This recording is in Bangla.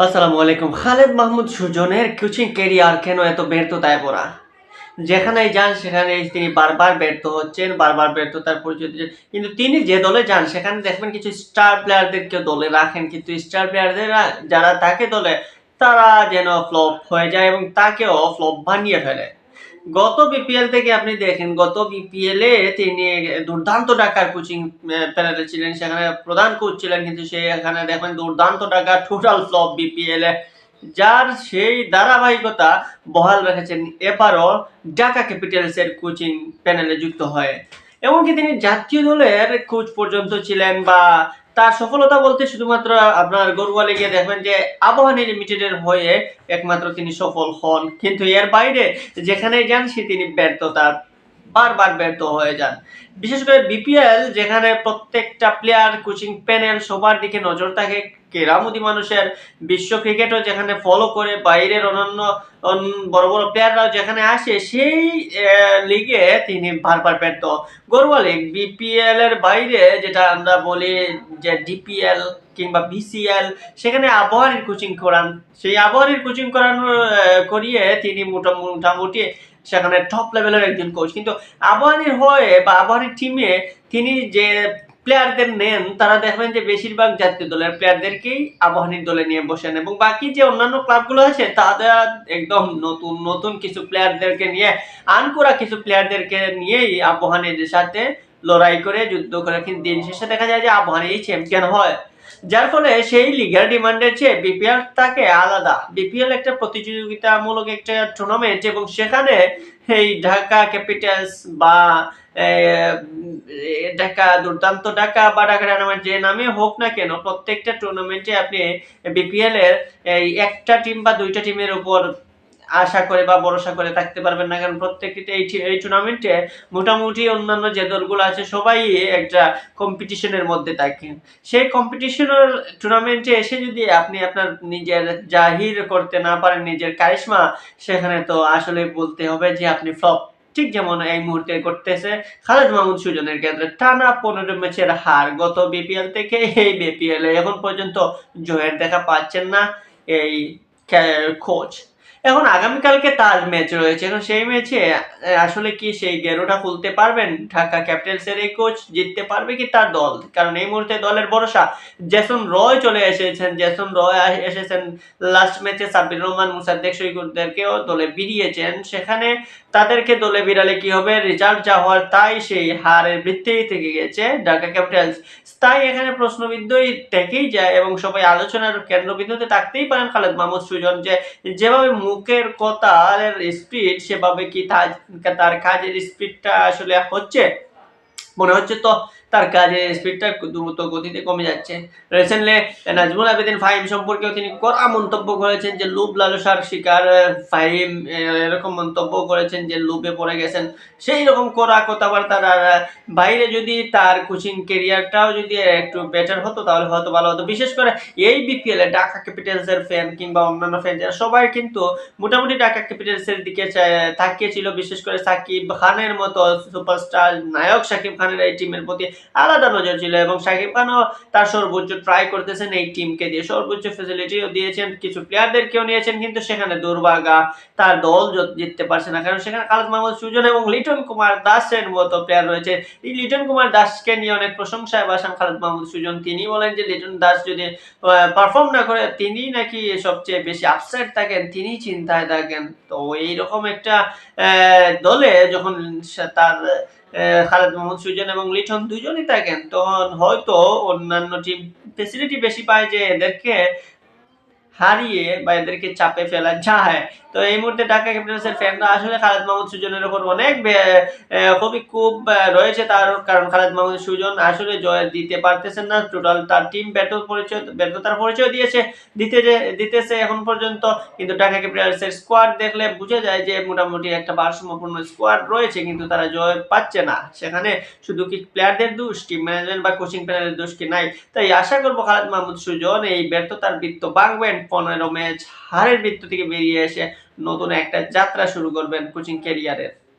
আসসালামু আলাইকুম। খালেদ মাহমুদ সুজনের কোচিং ক্যারিয়ার কেন এত ব্যর্থতায় পড়া? যেখানেই যান সেখানে তিনি বারবার ব্যর্থ হচ্ছেন, বারবার ব্যর্থতার পরিচয় দিচ্ছেন। কিন্তু তিনি যে দলে যান, সেখানে দেখবেন কিছু স্টার প্লেয়ারদেরকে দলে রাখেন। কিন্তু স্টার প্লেয়ারদের যারা তাকে দলে, তারা যেন ফ্লপ হয়ে যায় এবং তাকেও ফ্লপ বানিয়ে ফেলে। গত বিপিএল থেকে আপনি দেখেন, গত বিপিএল এ তিনি দুর্দান্ত টাকার কোচিং প্যানেলে ছিলেন, সেখানে প্রধান কোচ ছিলেন, কিন্তু সে এখানে দেখবেন দুর্দান্ত টাকা টোটাল ফ্লপ বিপিএল এ। যার সেই ধারাবাহিকতা বহাল রেখেছেন এবারও ঢাকা ক্যাপিটালস এর কোচিং প্যানেলে যুক্ত হয়ে। এমনকি তিনি জাতীয় দলের কোচ পর্যন্ত ছিলেন বা তার সফলতা বলতে শুধুমাত্র আপনার গরুয়ালে গিয়ে দেখবেন যে আবহানি লিমিটেডের হয়ে একমাত্র তিনি সফল হন। কিন্তু এর বাইরে যেখানে যান, সে তিনি ব্যর্থতা, বারবার ব্যর্থ হয়ে যান। বিশেষ করে বিপিএল যেখানে প্রত্যেকটা প্লেয়ার কোচিং প্যানেল সবার দিকে নজর থাকে কেরামতি মানুষের বিশ্ব ক্রিকেটও যেখানে ফলো করে বাইরের অন্যান্য অন- বড় বড় প্লেয়াররাও যেখানে আসে, সেই লিগে তিনি বারবার ব্যর্থ। গরুয়া লিগ বিপিএল এর বাইরে, যেটা আমরা বলি যে ডিপিএল কিংবা বিসিএল সেখানে আবহাওয়ার কোচিং করান। সেই আবহাওয়ার কোচিং করানোর করিয়ে তিনি মোটা- মোটামুটি সেখানে টপ লেভেলের একজন কোচ কিন্তু আবহানির হয়ে বা আবহানির টিমে তিনি যে প্লেয়ারদের নেন তারা দেখবেন যে বেশিরভাগ জাতীয় দলের প্লেয়ারদেরকেই আবাহনীর দলে নিয়ে বসেন এবং বাকি যে অন্যান্য ক্লাবগুলো আছে, তাদের একদম নতুন নতুন কিছু প্লেয়ারদেরকে নিয়ে, আনকোরা কিছু প্লেয়ারদেরকে নিয়েই আবহানির সাথে লড়াই করে, যুদ্ধ করে। কিন্তু দিন শেষে দেখা যায় যে আবহানি চ্যাম্পিয়ন হয়। যার ফলে সেই লিগের ডিমান্ডের চেয়ে বিপিএল তাকে আলাদা। বিপিএল একটা প্রতিযোগিতামূলক একটা টুর্নামেন্ট এবং সেখানে এই ঢাকা ক্যাপিটালস বা ঢাকা, দুর্দান্ত ঢাকা বা ঢাকা ডায়নামাইট যে নামে হোক না কেন, প্রত্যেকটা টুর্নামেন্টে আপনি বিপিএল এর একটা টিম বা দুইটা টিমের উপর আশা করে বা ভরসা করে থাকতে পারবেন না, কারণ প্রত্যেকটি এই এই টুর্নামেন্টে মোটামুটি অন্যান্য যে দলগুলো আছে সবাই একটা কম্পিটিশনের মধ্যে থাকে। সেই কম্পিটিশনের টুর্নামেন্টে এসে যদি আপনি আপনার নিজের জাহির করতে না পারেন, নিজের কারিশমা, সেখানে তো আসলে বলতে হবে যে আপনি ফ্লপ ঠিক যেমন এই মুহূর্তে করতেছে খালেদ মাহমুদ সুজনের ক্ষেত্রে টানা পনেরো ম্যাচের হার গত বিপিএল থেকে এই বিপিএল এখন পর্যন্ত জয়ের দেখা পাচ্ছেন না এই কোচ এখন আগামীকালকে তার ম্যাচ রয়েছে এখন সেই ম্যাচে আসলে কি সেই গেরোটা খুলতে পারবেন? ঢাকা ক্যাপিটালস এর এই কোচ জিততে পারবে কি তার দল? কারণ এই মুহূর্তে দলের ভরসা জেসন রয় চলে এসেছেন জেসন রয় এসেছেন লাস্ট ম্যাচে সাব্বির রহমান, মুসাদ্দেক সৈকুরদেরকেও দলে বিড়িয়েছেন সেখানে তাদেরকে দলে বিড়ালে কি হবে? রেজাল্ট যা হওয়ার তাই সেই হারের বৃত্তেই থেকে গেছে ঢাকা ক্যাপিটালস তাই এখানে প্রশ্নবিদ্ধই থেকেই যায় এবং সবাই আলোচনার কেন্দ্রবিন্দুতে থাকতেই পারেন খালেদ মাহমুদ সুজন যে, যেভাবে মুখের কথার স্পিড সেভাবে কি তার কাজের স্পিডটা আসলে হচ্ছে? মনে হচ্ছে তো তার কাজের স্পিডটা দ্রুত গতিতে কমে যাচ্ছে। রিসেন্টলি নাজমুল আবেদিন ফাহিম সম্পর্কেও তিনি কড়া মন্তব্য করেছেন যে লুব লালসার শিকার ফাহিম এরকম মন্তব্য করেছেন যে লুপে পড়ে গেছেন। সেই রকম কড়া আহ, বাইরে যদি তার কোচিং কেরিয়ারটাও যদি একটু বেটার হতো তাহলে হয়তো ভালো হতো। বিশেষ করে এই বিপিএল ঢাকা ক্যাপিটালসের ফ্যান কিংবা অন্যান্য ফ্যান যারা সবাই কিন্তু মোটামুটি ঢাকা ক্যাপিটালসের দিকে তাকিয়েছিল। বিশেষ করে সাকিব খানের মতো সুপারস্টার নায়ক সাকিব খানের এই টিমের প্রতি আলাদা নজর ছিল এবং সাকিব খানও তার সর্বোচ্চ ট্রাই করতেছেন এই টিমকে দিয়ে। সর্বোচ্চ ফেসিলিটিও দিয়েছেন, কিছু প্লেয়ারদেরকেও নিয়েছেন, কিন্তু সেখানে দুর্ভাগা তার দল জিততে পারছে না। কারণ সেখানে খালেদ মাহমুদ, সুজন এবং লিটন কুমার দাসের মতো প্লেয়ার রয়েছে। এই লিটন কুমার দাসকে নিয়ে অনেক প্রশংসায় বাসান খালেদ মাহমুদ, সুজন। তিনি বলেন যে লিটন দাস যদি পারফর্ম না করে তিনি নাকি সবচেয়ে বেশি আপসেট থাকেন তিনি চিন্তায় থাকেন। তো এইরকম একটা দলে যখন তার খালেদ মাহমুদ, সুজন এবং লিটন দুজনই থাকেন। তখন হয়তো অন্যান্য টিম ফেসিলিটি বেশি পায় যে এদেরকে হারিয়ে বা এদেরকে চাপে ফেলা যায় তো এই মুহূর্তে ঢাকা ক্যাপিটালসের ফ্যানরা আসলে খালেদ মাহমুদ সুজনের উপর অনেক খুবই খুব রয়েছে তার, কারণ খালেদ মাহমুদ সুজন আসলে জয় দিতে পারতেছেন না। টোটাল তার টিম ব্যর্থ পরিচয়, ব্যর্থতার পরিচয় দিয়েছে, দিতে দিতেছে এখন পর্যন্ত। কিন্তু ঢাকা ক্যাপিটালসের স্কোয়াড দেখলে বোঝা যায় যে মোটামুটি একটা ভারসাম্যপূর্ণ স্কোয়াড রয়েছে, কিন্তু তারা জয় পাচ্ছে না। সেখানে শুধু কি প্লেয়ারদের দোষ টিম ম্যানেজমেন্ট বা কোচিং প্যানেলের দোষ কি নাই? তাই আশা করব খালেদ মাহমুদ সুজন এই ব্যর্থতার বৃত্ত ভাঙবেন। পনেরো ম্যাচ হারের বৃত্ত থেকে বেরিয়ে এসে নতুন একটা যাত্রা শুরু করবেন কোচিং ক্যারিয়ারের